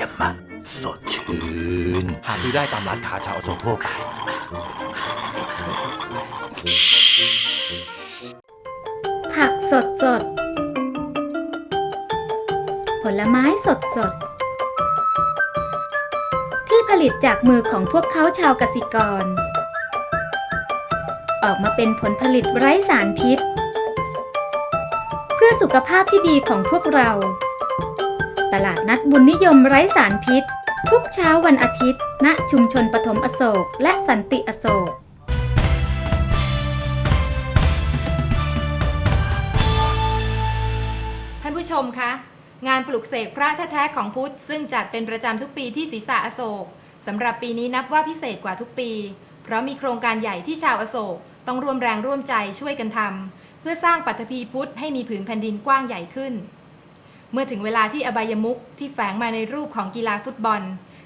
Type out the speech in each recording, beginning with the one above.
ธรรมะสดชื่น หาซื้อได้ตามร้านค้าชาวอโศกทั่วไป ผักสดสด ผลไม้สดสด ที่ผลิตจากมือของพวกเขาชาวกสิกร ออกมาเป็นผลผลิตไร้สารพิษ เพื่อสุขภาพที่ดีของพวกเรา ตลาดนัดบุญนิยมไร้สารพิษ ทุกเช้าวันอาทิตย์ ณ ชุมชนปฐมอโศก และสันติอโศกท่านผู้ชมคะงานปลุกเสกพระแท้ๆของพุทธ ซึ่งจัดเป็นประจำทุกปีที่ศรีษะอโศกสำหรับปีนี้นับว่าพิเศษกว่าทุกปี เพราะมีโครงการใหญ่ที่ชาวอโศกต้องร่วมแรงร่วมใจช่วยกันทำเพื่อสร้างปัตภีพุทธให้มีผืนแผ่นดินกว้างใหญ่ขึ้น เมื่อถึงเวลาที่อบายมุขที่แฝงมาในรูปของกีฬาฟุตบอล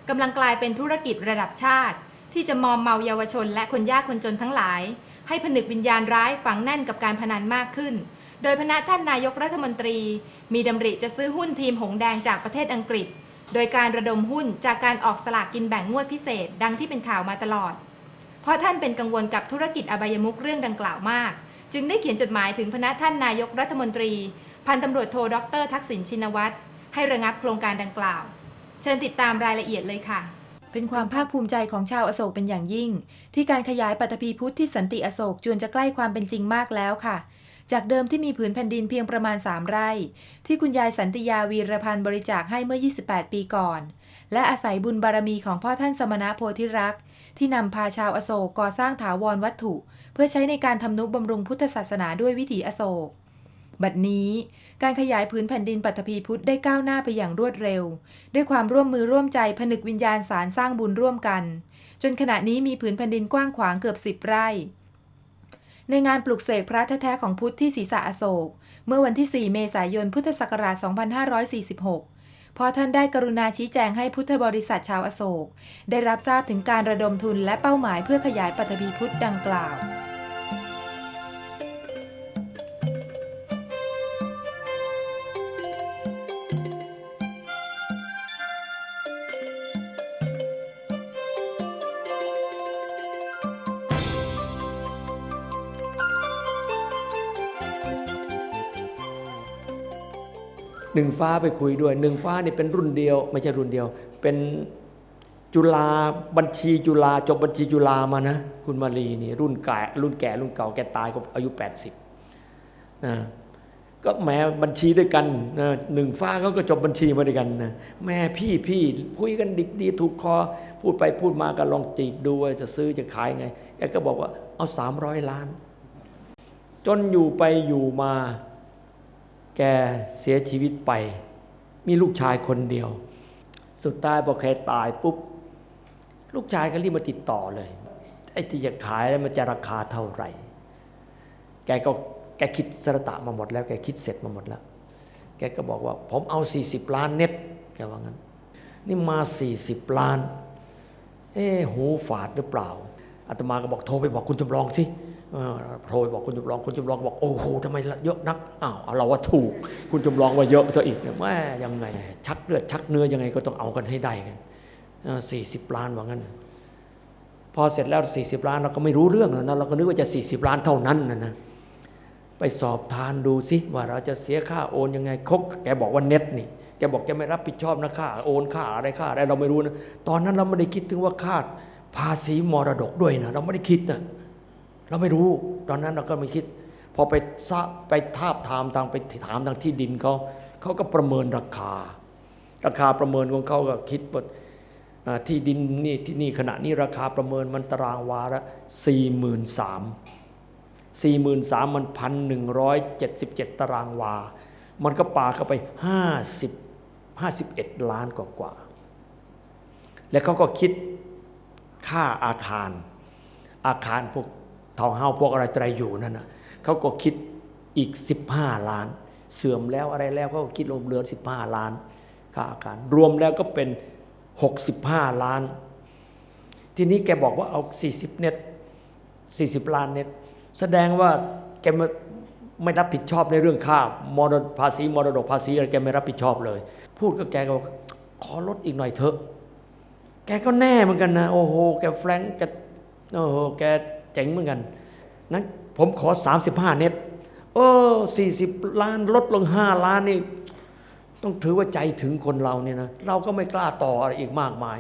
กำลังกลายเป็นธุรกิจระดับชาติ ที่จะมอมเมาเยาวชน และคนยากคนจนทั้งหลาย ให้ผนึกวิญญาณร้ายฝังแน่นกับการพนันมากขึ้น โดยพณะท่านนายกรัฐมนตรี มีดำริจะซื้อหุ้นทีมหงแดงจากประเทศอังกฤษ โดยการระดมหุ้นจากการออกสลากกินแบ่งงวดพิเศษ ดังที่เป็นข่าวมาตลอด เพราะท่านเป็นกังวลกับธุรกิจอบายมุขเรื่องดังกล่าวมาก จึงได้เขียนจดหมายถึงพณะท่านนายกรัฐมนตรี พันตำรวจโทดร ทักษิณชินวัตรให้ระงับโครงการดังกล่าว เชิญติดตามรายละเอียดเลยค่ะ เป็นความภาคภูมิใจของชาวอโศกเป็นอย่างยิ่ง ที่การขยายปัตภีพุทธที่สันติอโศกจวนจะใกล้ความเป็นจริงมากแล้วค่ะจากเดิมที่มีผืนแผ่นดินเพียงประมาณ 3 ไร่ ที่คุณยายสันติยาวีรพันธ์บริจาคให้เมื่อ 28 ปีก่อน และอาศัยบุญบารมีของพ่อท่านสมณะโพธิรักษ์ ที่นำพาชาวอโศกก่อสร้างถาวรวัตถุ เพื่อใช้ในการทำนุบำรุงพุทธศาสนาด้วยวิถีอโศก บัดนี้ การขยายผืนแผ่นดินปัตภีพุทธได้ก้าวหน้าไปอย่างรวดเร็ว ด้วยความร่วมมือร่วมใจผนึกวิญญาณสารสร้างบุญร่วมกัน จนขณะนี้มีผืนแผ่นดินกว้างขวางเกือบสิบไร่ ในงานปลุกเสกพระแท้ๆของพุทธที่ศรีษะอโศก เมื่อวันที่ 4 เมษายนพุทธศักราช 2546พอท่านได้กรุณาชี้แจงให้พุทธบริษัทชาวอโศก ได้รับทราบถึงการระดมทุนและเป้าหมายเพื่อขยายปัตภีพุทธดังกล่าว หนึ่งฟ้าไปคุยด้วยหนึ่งฟ้านี่เป็นรุ่นเดียว ไม่ใช่รุ่นเดียว เป็นจุฬาบัญชีจุฬาจบบัญชีจุฬามานะ คุณมารีนี่รุ่นแก่รุ่นแก่รุ่นเก่าแกตายก็อายุ 80นะก็แม้บัญชีด้วยกันนะหนึ่งฟ้าเขาก็จบบัญชีมาด้วยกันนะแม่พี่พี่คุยกันดิบดีถูกคอ พูดไปพูดมาก็ลองจีบดูว่าจะซื้อจะขายไงแกก็บอกว่าเอาสามร้อยล้าน จนอยู่ไปอยู่มา แกเสียชีวิตไป มีลูกชายคนเดียว สุดท้ายพอแกตายปุ๊บ ลูกชายก็รีบมาติดต่อเลย ไอ้ที่จะขายแล้วมันจะราคาเท่าไหร่ แกก็แกคิดสรตะมาหมดแล้วแกคิดเสร็จมาหมดแล้ว แกก็บอกว่า ผมเอา 40 ล้านเน็ตแกว่างั้น นี่มา 40 ล้าน เอ๊ะหูฝาดหรือเปล่าอาตมาก็บอกโทรไปบอกคุณจำลองสิ โทรบอกคุณจำลองคุณจำลองบอกโอ้โหทำไมเยอะนักอ้าวเอาเราว่าถูก คุณจำลองว่าเยอะซะอีกเนี่ยแม่ยังไง ชักเลือดชักเนื้อยังไงก็ต้องเอากันให้ได้กันสี่สิบล้านว่างั้น พอเสร็จแล้ว 40 ล้านเราก็ไม่รู้เรื่องนะเราก็นึกว่าจะ 40 ล้านเท่านั้นนะนะไปสอบทานดูสิว่าเราจะเสียค่าโอนยังไงคกแกบอกว่าเน็ตนี่แกบอกแกไม่รับผิดชอบนะค่าโอนค่าอะไรค่าอะไรเราไม่รู้นะตอนนั้นเราไม่ได้คิดถึงว่าค่าภาษีมรดกด้วยนะเราไม่ได้คิดนะ เราไม่รู้ตอนนั้นเราก็ไม่คิด พอไปซะไปทาบทามทางไปถามทางที่ดินเขาเขาก็ประเมินราคา ราคาประเมินของเขาก็คิดว่าที่ดินนี่ที่นี่ขณะนี้ราคาประเมินมันตารางวาละสี่หมื่นสามสี่หมื่นสามมันพันหนึ่งร้อยเจ็ดสิบเจ็ดตารางวา มันก็ปาเข้าไปห้าสิบห้าสิบเอ็ดล้านกว่ากว่า แล้วเขาก็คิดค่าอาคาร อาคารพวก ทาเฮาพวกอะไรอะไรอยู่นั่นนะเขาก็คิดอีก 15 ล้าน เสื่อมแล้วอะไรแล้วเขาก็คิดลงเหลือ 15 ล้านค่าอาคารรวมแล้วก็เป็น 65 ล้าน ทีนี้แกบอกว่าเอา 40 เน็ต40 ล้านเน็ตแสดงว่าแกไม่ไม่รับผิดชอบในเรื่องค่ามรดภาษีมรดกภาษีอะไรแกไม่รับผิดชอบเลย พูดกับแกก็ขอลดอีกหน่อยเถอะ แกก็แน่เหมือนกันนะ โอ้โห แกแฟรงก์แกโอ้โหแก เจ๋งเหมือนกันนั้นผมขอ 35 เน็ตเออ40 ล้านลดลง 5 ล้านนี่ ต้องถือว่าใจถึงคนเราเนี่ยนะเราก็ไม่กล้าต่ออะไรอีกมากมาย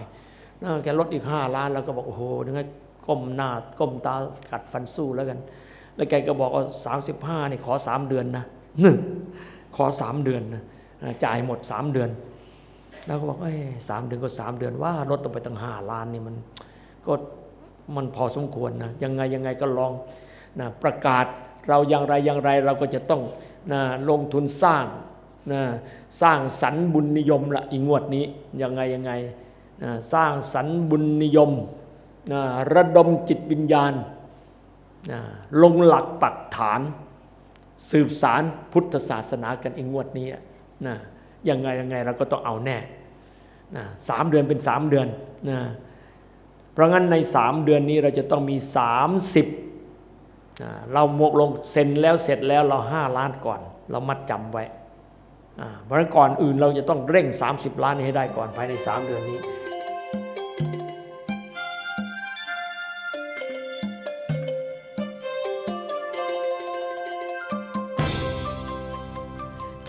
นะแกลดอีก 5 ล้านแล้วก็บอกโอ้โหยังไงก้มหน้าก้มตากัดฟันสู้แล้วกัน แล้วแกก็บอกว่า35นี่ขอ 3 เดือนนะขอ 3 เดือนนะจ่ายหมด 3 เดือน แล้วก็บอกเอ้ยสามเดือนก็สามเดือนว่าลดต้องไปตั้งห้าล้านนี่มันก็ มันพอสมควรนะยังไงยังไงก็ลองนะประกาศเราอย่างไรอย่างไรเราก็จะต้องนะลงทุนสร้างนะสร้างสรรค์บุญนิยมละอีกงวดนี้ยังไงยังไงนะสร้างสรรค์บุญนิยมนะระดมจิตวิญญาณนะลงหลักปักฐาน สืบสารพุทธศาสนากันอีกงวดนี้นะยังไงยังไงเราก็ต้องเอาแน่นะสามเดือนเป็นสามเดือนนะ เพราะงั้นในสามเดือนนี้เราจะต้องมีสามสิบเราหมกลงเซ็นแล้วเสร็จแล้วเราห้าล้านก่อน เรามัดจำไว้อ่าเพราะฉะนั้นก่อนอื่นเราจะต้องเร่ง 30 ล้านนี้ให้ได้ก่อนภายใน 3 เดือนนี้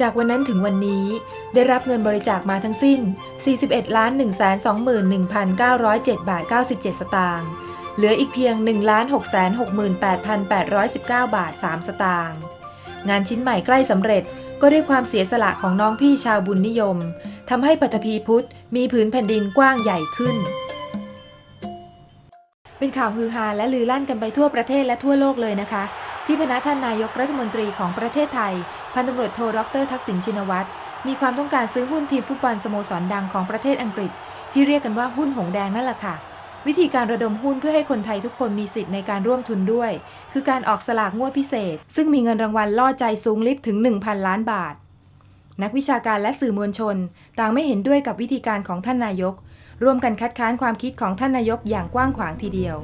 จากวันนั้นถึงวันนี้ได้รับเงินบริจาคมาทั้งสิ้น 41ล้าน121,907 บาท 97 สตางค์ เหลืออีกเพียง 1 668,819 บาท 3 สตางค์ งานชิ้นใหม่ใกล้สำเร็จก็ด้วยความเสียสละของน้องพี่ชาวบุญนิยม ทำให้ปฐพีพุทธมีผืนแผ่นดินกว้างใหญ่ขึ้น เป็นข่าวฮือฮาและลือลั่นกันไปทั่วประเทศและทั่วโลกเลยนะคะ ที่พนักท่านนายกรัฐมนตรีของประเทศไทย พันตำรวจโทดรทักษิณชินวัตร มีความต้องการซื้อหุ้นทีมฟุตบอลสโมสรดังของประเทศอังกฤษ ที่เรียกกันว่าหุ้นหงแดงนั่นแหละค่ะ วิธีการระดมหุ้นเพื่อให้คนไทยทุกคนมีสิทธิ์ในการร่วมทุนด้วย คือการออกสลากงวดพิเศษ ซึ่งมีเงินรางวัลล่อใจสูงลิฟถึง 1,000 ล้านบาท นักวิชาการและสื่อมวลชน ต่างไม่เห็นด้วยกับวิธีการของท่านนายก ร่วมกันคัดค้านความคิดของท่านนายกอย่างกว้างขวางทีเดียว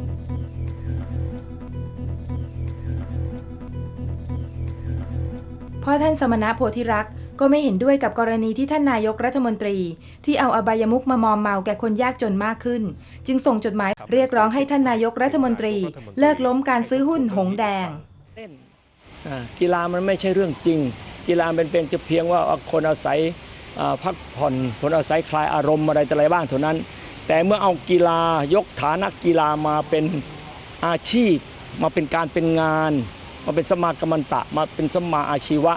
เพราะท่านสมณะโพธิรักษ์ ก็ไม่เห็นด้วยกับกรณีที่ท่านนายกรัฐมนตรี ที่เอาอบายมุกมามอมเมาแก่คนยากจนมากขึ้น จึงส่งจดหมายเรียกร้องให้ท่านนายกรัฐมนตรี เลิกล้มการซื้อหุ้นหงแดงอ่ากีฬามันไม่ใช่เรื่องจริง กีฬาเป็นเป็นเพียงว่าคนอาศัยอ่าพักผ่อนคนอาศัยคลายอารมณ์อะไรต่ออะไรบ้างเท่านั้น แต่เมื่อเอากีฬายกฐานะกีฬามาเป็นอาชีพ มาเป็นการเป็นงาน มาเป็นสมากรรมันตะ มาเป็นสมมาอาชีวะ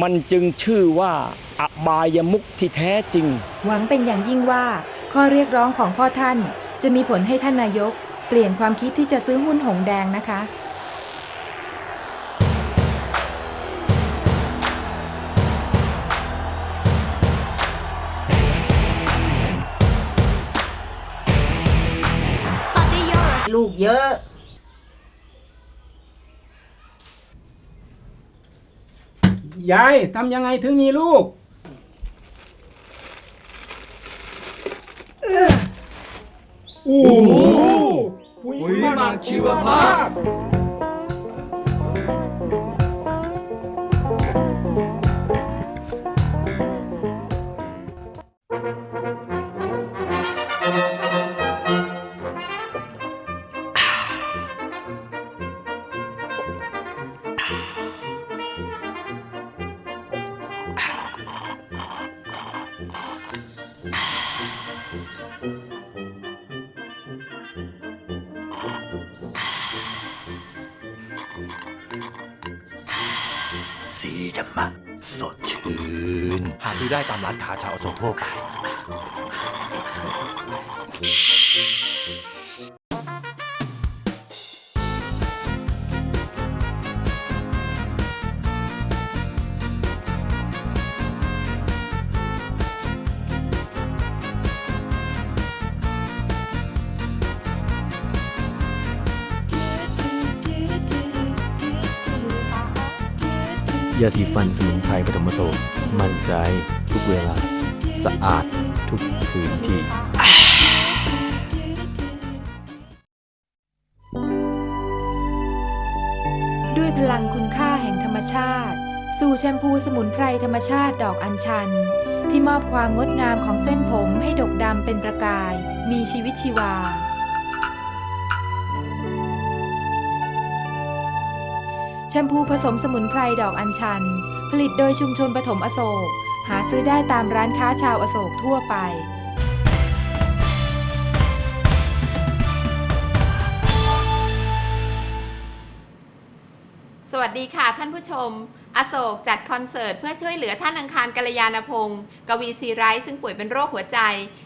มันจึงชื่อว่าอบายมุขที่แท้จริง หวังเป็นอย่างยิ่งว่า ข้อเรียกร้องของพ่อท่านจะมีผลให้ท่านนายก เปลี่ยนความคิดที่จะซื้อหุ้นหงแดงนะคะ ลูกเยอะ ยายทำยังไงถึงมีลูก โอ้โหปุ๋ยหมักชีวภาพ สีธรรมะสดชื่น หาซื้อได้ตามร้านค้าชาวอโศกทั่วไป ยาสีฟันสมุนไพรปฐมโสมมั่นใจทุกเวลา สะอาดทุกพื้นที่ด้วยพลังคุณค่าแห่งธรรมชาติ สู่แชมพูสมุนไพรธรรมชาติดอกอัญชัน ที่มอบความงดงามของเส้นผมให้ดกดำเป็นประกาย มีชีวิตชีวา แชมพูผสมสมุนไพรดอกอัญชัน ผลิตโดยชุมชนปฐมอโศก หาซื้อได้ตามร้านค้าชาวอโศกทั่วไปสวัสดีค่ะท่านผู้ชม อโศกจัดคอนเสิร์ตเพื่อช่วยเหลือท่านอังคารกัลยาณพงศ์กวีศรีไร้ซึ่งป่วยเป็นโรคหัวใจ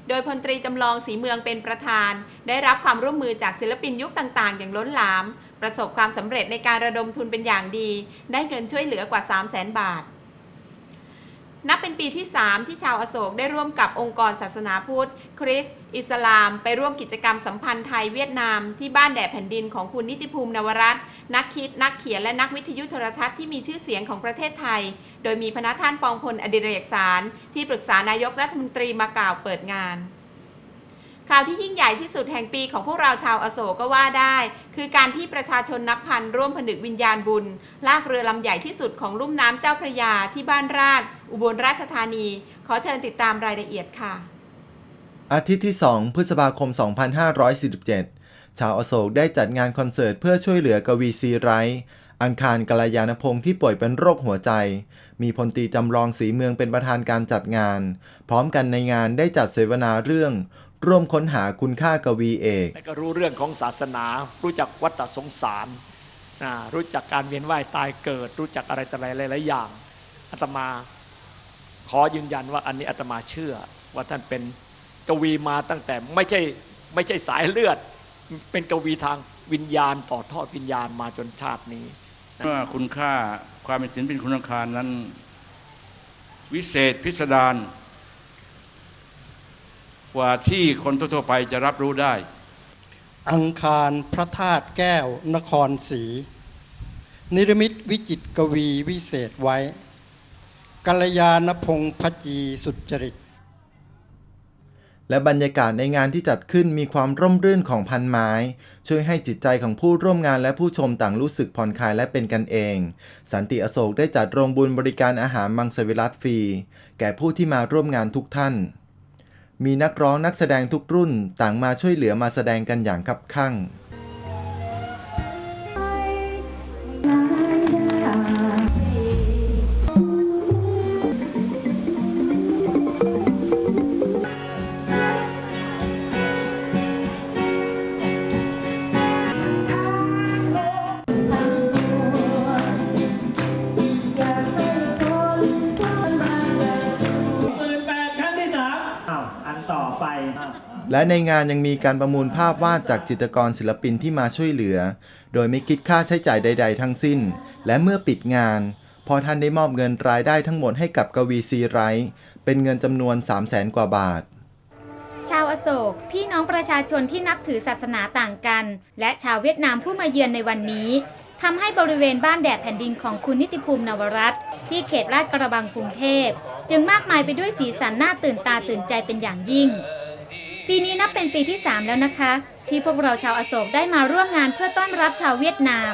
โดยพลตรีจำลองศรีเมืองเป็นประธาน ได้รับความร่วมมือจากศิลปินยุคต่างๆ อย่างล้นหลาม ประสบความสำเร็จในการระดมทุนเป็นอย่างดี ได้เงินช่วยเหลือกว่า 3 0 0 0 0 0 บาท นับเป็นปีที่ 3 ที่ชาวอโศกได้ร่วมกับองค์กรศาสนาพุทธ คริสต์อิสลาม ไปร่วมกิจกรรมสัมพันธ์ไทยเวียดนาม ที่บ้านแด่แผ่นดินของคุณนิติภูมินวรัตน์นักคิด นักเขียนและนักวิทยุโทรทัศน์ที่มีชื่อเสียงของประเทศไทย โดยมีพนักท่านปองพลอดิเรกสาร ที่ปรึกษานายกรัฐมนตรีมากล่าวเปิดงาน ข่าวที่ยิ่งใหญ่ที่สุดแห่งปีของพวกเราชาวอโศกก็ว่าได้ คือการที่ประชาชนนับพันร่วมผนึกวิญญาณบุญ ลากเรือลำใหญ่ที่สุดของลุ่มน้ำเจ้าพระยาที่บ้านราช อุบลราชธานี ขอเชิญติดตามรายละเอียดค่ะ อาทิตย์ที่ 2 พฤษภาคม 2547 ชาวอโศกได้จัดงานคอนเสิร์ตเพื่อช่วยเหลือกวีซีไรอังคารกัลยาณพงศ์ที่ป่วยเป็นโรคหัวใจ มีพลตีจำลองสีเมืองเป็นประธานการจัดงาน พร้อมกันในงานได้จัดเสวนาเรื่อง ร่วมค้นหาคุณค่ากวีเอกแล้วก็รู้เรื่องของศาสนา รู้จักวัฏสงสารนะรู้จักการเวียนว่ายตายเกิด รู้จักอะไรต่ออะไรหลายๆอย่างอาตมาขอยืนยันว่าอันนี้อาตมาเชื่อ ว่าท่านเป็นกวีมาตั้งแต่ไม่ใช่ไม่ใช่สายเลือด เป็นกวีทางวิญญาณต่อทอดวิญญาณมาจนชาตินี้ว่าคุณค่าความเป็นศิลปินคุณอังคารนั้น วิเศษพิสดาร กว่าที่คนทั่วๆไปจะรับรู้ได้ อังคารพระธาตุแก้วนครศรีนิรมิตวิจิตรกวีวิเศษไว้กัลยาณพงษ์พจีสุจริต และบรรยากาศในงานที่จัดขึ้นมีความร่มรื่นของพันไม้ ช่วยให้จิตใจของผู้ร่วมงานและผู้ชมต่างรู้สึกผ่อนคลายและเป็นกันเอง สันติอโศกได้จัดโรงบุญบริการอาหารมังสวิรัตฟรี แก่ผู้ที่มาร่วมงานทุกท่าน มีนักร้องนักแสดงทุกรุ่นต่างมาช่วยเหลือมาแสดงกันอย่างคับคั่ง และในงานยังมีการประมูลภาพวาดจากจิตรกรศิลปินที่มาช่วยเหลือ โดยไม่คิดค่าใช้จ่ายใด ๆ ทั้งสิ้น และเมื่อปิดงาน พอท่านได้มอบเงินรายได้ทั้งหมดให้กับกวีซีไรท์เป็นเงินจำนวน 3 0 0แสนกว่าบาท ชาวอโศก พี่น้องประชาชนที่นับถือศาสนาต่างกัน และชาวเวียดนามผู้มาเยือนในวันนี้ทำให้บริเวณบ้านแดดแผ่นดินของคุณนิติภูมินวรัตน์ที่เขตลาดกระบังกรุงเทพ จึงมากมายไปด้วยสีสันน่าตื่นตาตื่นใจเป็นอย่างยิ่ง ปีนี้นับเป็นปีที่ 3 แล้วนะคะ ที่พวกเราชาวอโศกได้มาร่วมงานเพื่อต้อนรับชาวเวียดนาม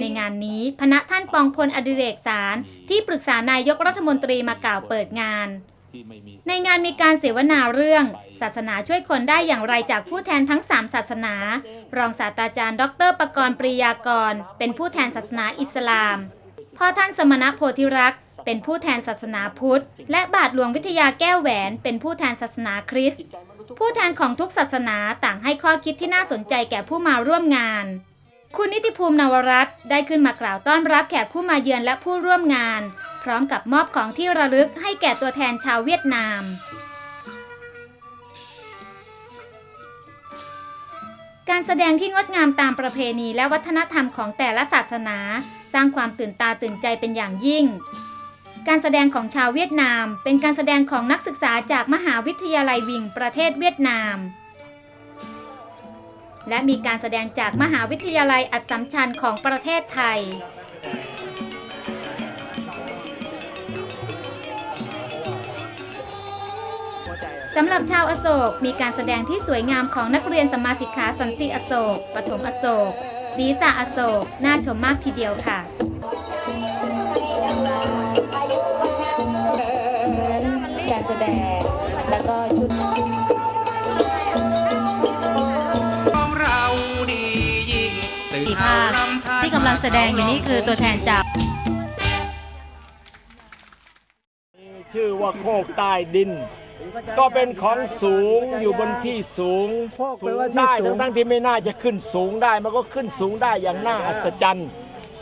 ในงานนี้พณะท่านปองพลอดิเรกสารที่ปรึกษานายกรัฐมนตรีมากล่าวเปิดงาน ในงานมีการเสวนาเรื่อง ศาสนาช่วยคนได้อย่างไรจากผู้แทนทั้ง 3 ศาสนา รองศาสตราจารย์ ดร ประกรณ์ปริยากร เป็นผู้แทนศาสนาอิสลาม พ่อท่านสมณะโพธิรักษ์เป็นผู้แทนศาสนาพุทธ และบาทหลวงวิทยาแก้วแหวนเป็นผู้แทนศาสนาคริสต์ผู้แทนของทุกศาสนาต่างให้ข้อคิดที่น่าสนใจแก่ผู้มาร่วมงาน คุณนิติภูมินวรัตน์ได้ขึ้นมากล่าวต้อนรับแขกผู้มาเยือนและผู้ร่วมงาน พร้อมกับมอบของที่ระลึกให้แก่ตัวแทนชาวเวียดนาม การแสดงที่งดงามตามประเพณีและวัฒนธรรมของแต่ละศาสนา สร้างความตื่นตาตื่นใจเป็นอย่างยิ่ง การแสดงของชาวเวียดนาม เป็นการแสดงของนักศึกษาจากมหาวิทยาลัยวิงประเทศเวียดนาม และมีการแสดงจากมหาวิทยาลัยอัดสัมชัญของประเทศไทย สำหรับชาวอโศกมีการแสดงที่สวยงามของนักเรียนสมมาสิกขาสันติอโศกปฐมอโศกศรีษะอโศกน่าชมมากทีเดียวค่ะการแสดงแล้วก็ชุดสีภาคที่กำลังแสดงอยู่นี่คือตัวแทนจากชื่อว่าโคกใต้ดิน ก็เป็นของสูงอยู่บนที่สูงสูงได้ทั้งทั้งๆที่ไม่น่าจะขึ้นสูงได้ มันก็ขึ้นสูงได้อย่างน่าอัศจรรย์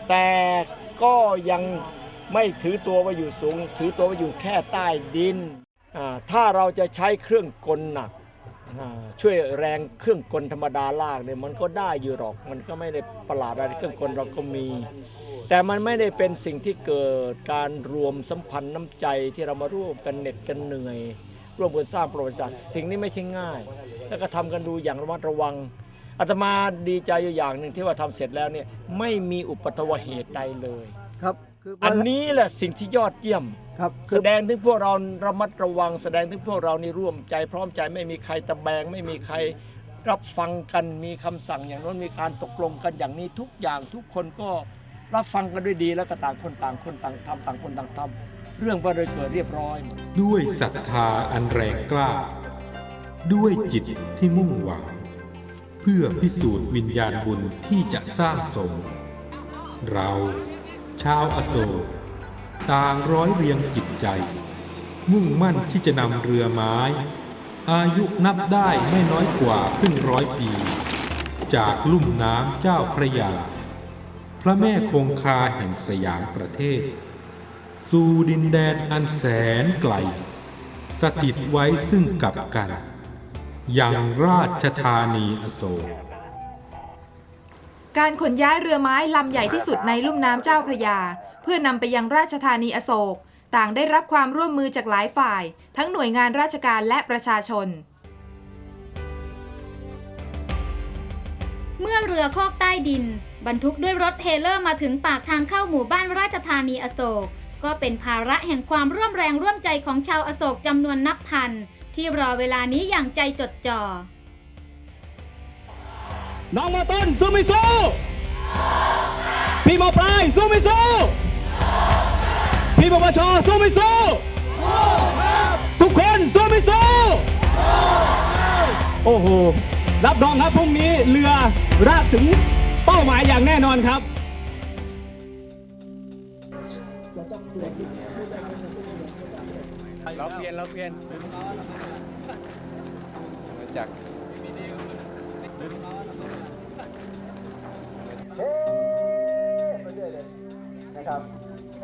แต่ก็ยังไม่ถือตัวว่าอยู่สูง ถือตัวว่าอยู่แค่ใต้ดินอ่าถ้าเราจะใช้เครื่องกลหนักอ่าช่วยแรงเครื่องกลธรรมดาลากเนี่ยมันก็ได้อยู่หรอก มันก็ไม่ได้ประหลาดอะไรเครื่องกลเราก็มี แต่มันไม่ได้เป็นสิ่งที่เกิดการรวมสัมพันธ์น้ำใจที่เรามาร่วมกันเหน็ดกันเหนื่อย ร่วมกันสร้างประวัติศาสตร์สิ่งนี้ไม่ใช่ง่าย แล้วก็ทำกันดูอย่างระมัดระวังอาตมาดีใจอยู่อย่างหนึ่งที่ว่าทำเสร็จแล้วเนี่ยไม่มีอุปัตวเหตุใดเลยครับคืออันนี้แหละสิ่งที่ยอดเยี่ยมครับแสดงถึงพวกเราระมัดระวัง แสดงถึงพวกเรานี่ร่วมใจพร้อมใจไม่มีใครตะแบง ไม่มีใครรับฟังกันมีคำสั่งอย่างโน้นมีการตกลงกันอย่างนี้ทุกอย่างทุกคนก็รับฟังกันด้วยดีแล้วก็ต่างคนต่างคนต่างทำต่างคนต่างทำ เรื่องก็เลยเกิดเรียบร้อยหมดด้วยศรัทธาอันแรงกล้า ด้วยจิตที่มุ่งหวัง เพื่อพิสูจน์วิญญาณบุญที่จะสร้างสม เราชาวอโศกต่างร้อยเรียงจิตใจ มุ่งมั่นที่จะนำเรือไม้ อายุนับได้ไม่น้อยกว่าครึ่งร้อยปี จากลุ่มน้ำเจ้าพระยา พระแม่คงคาแห่งสยามประเทศ สู่ดินแดนอันแสนไกล สถิตไว้ซึ่งกับกันยังราชธานีอโศกการขนย้ายเรือไม้ลำใหญ่ที่สุดในลุ่มน้ำเจ้าพระยา เพื่อนำไปยังราชธานีอโศก ต่างได้รับความร่วมมือจากหลายฝ่าย ทั้งหน่วยงานราชการและประชาชน เมื่อเรือโคกใต้ดิน บรรทุกด้วยรถเทเลอร์มาถึงปากทางเข้าหมู่บ้านราชธานีอโศก ก็เป็นภาระแห่งความร่วมแรงร่วมใจของชาวอโศกจำนวนนับพัน ที่รอเวลานี้อย่างใจจดจ่อ น้องมาต้นสู้ไม่สู้พี่มอปลายสู้ไม่สู้พี่ปปชสู้ไม่สู้ทุกคนสู้ไม่สู้โอ้โห รับรองครับพรุ่งนี้เรือราดถึงเป้าหมายอย่างแน่นอนครับ เราเปลี่ยนเราเปลี่ยนมาจาก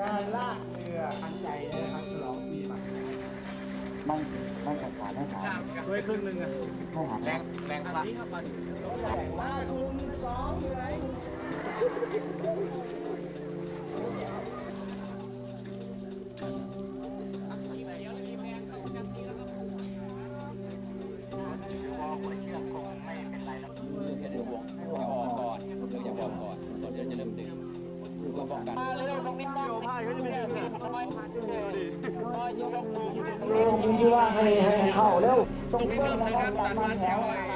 การลากเรืออันใหญ่เลยนะครับฉลองปีใหม่ไม่ไม่ขาดขาดไม่ขาดด้วยครึ่งหนึ่งอะไม่ขาดแรงแรงพลังมาคุณสองอยู่ไหน อ้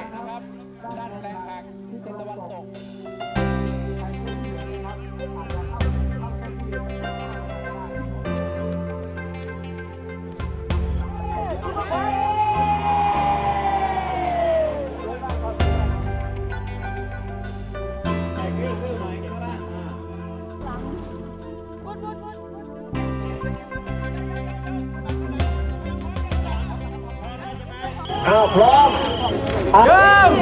อ้าวพร้อมเริ่ม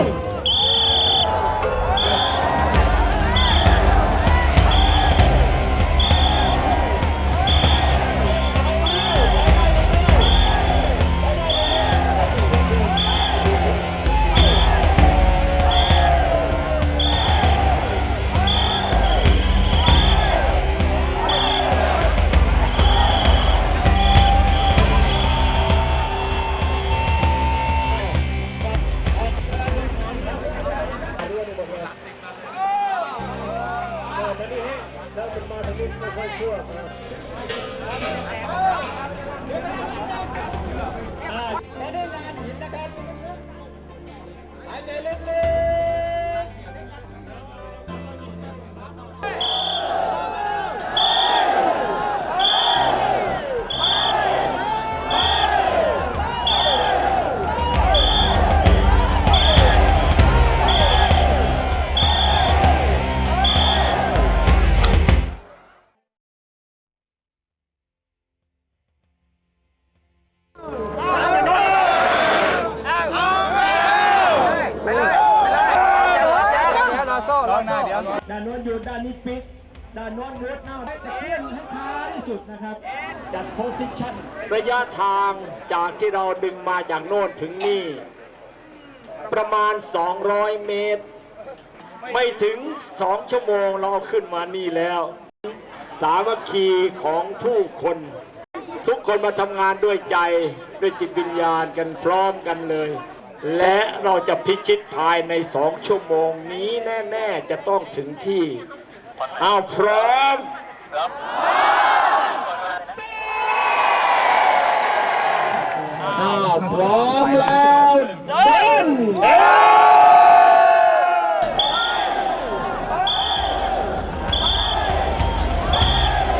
ทางจากที่เราดึงมาจากโน่นถึงนี่ ประมาณ 200 เมตร ไม่ถึง 2 ชั่วโมงเราขึ้นมานี่แล้ว สามัคคีของผู้คน ทุกคนมาทำงานด้วยใจด้วยจิตวิญญาณกันพร้อมกันเลย และเราจะพิชิตภายในสองชั่วโมงนี้แน่ ๆ จะต้องถึงที่ เอาพร้อม อ้าวพร้อมแล้วเดิน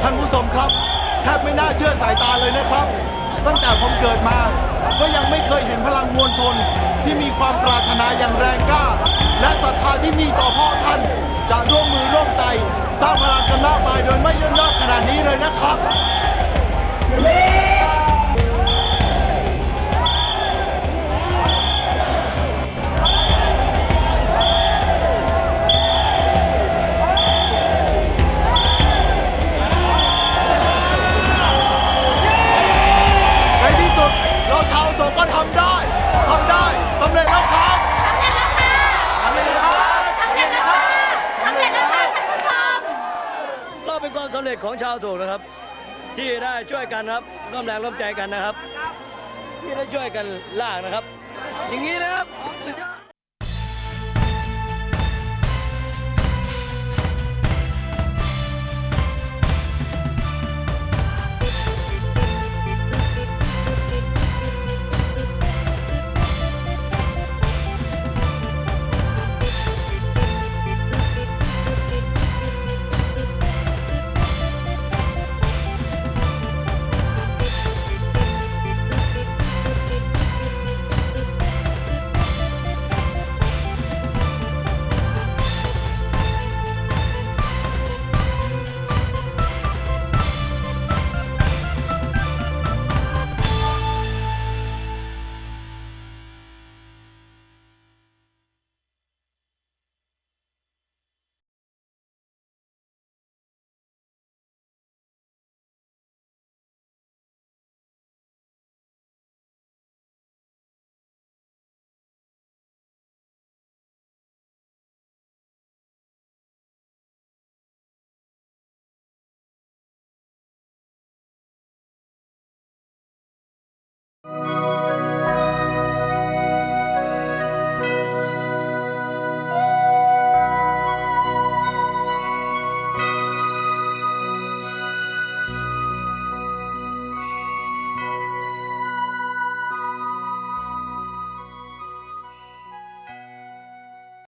ท่านผู้ชมครับ แทบไม่น่าเชื่อสายตาเลยนะครับ ตั้งแต่ผมเกิดมา ก็ยังไม่เคยเห็นพลังมวลชน ที่มีความปรารถนาอย่างแรงกล้า และศรัทธาที่มีต่อพ่อท่าน จะร่วมมือร่วมใจ สร้างพลังกันมากมายโดยไม่ย่นย่อขนาดนี้เลยนะครับ สำเร็จของชาวถูกนะครับ ที่ได้ช่วยกันครับร่วมแรงร่วมใจกันนะครับ ที่ได้ช่วยกันลากนะครับ อย่างนี้นะครับ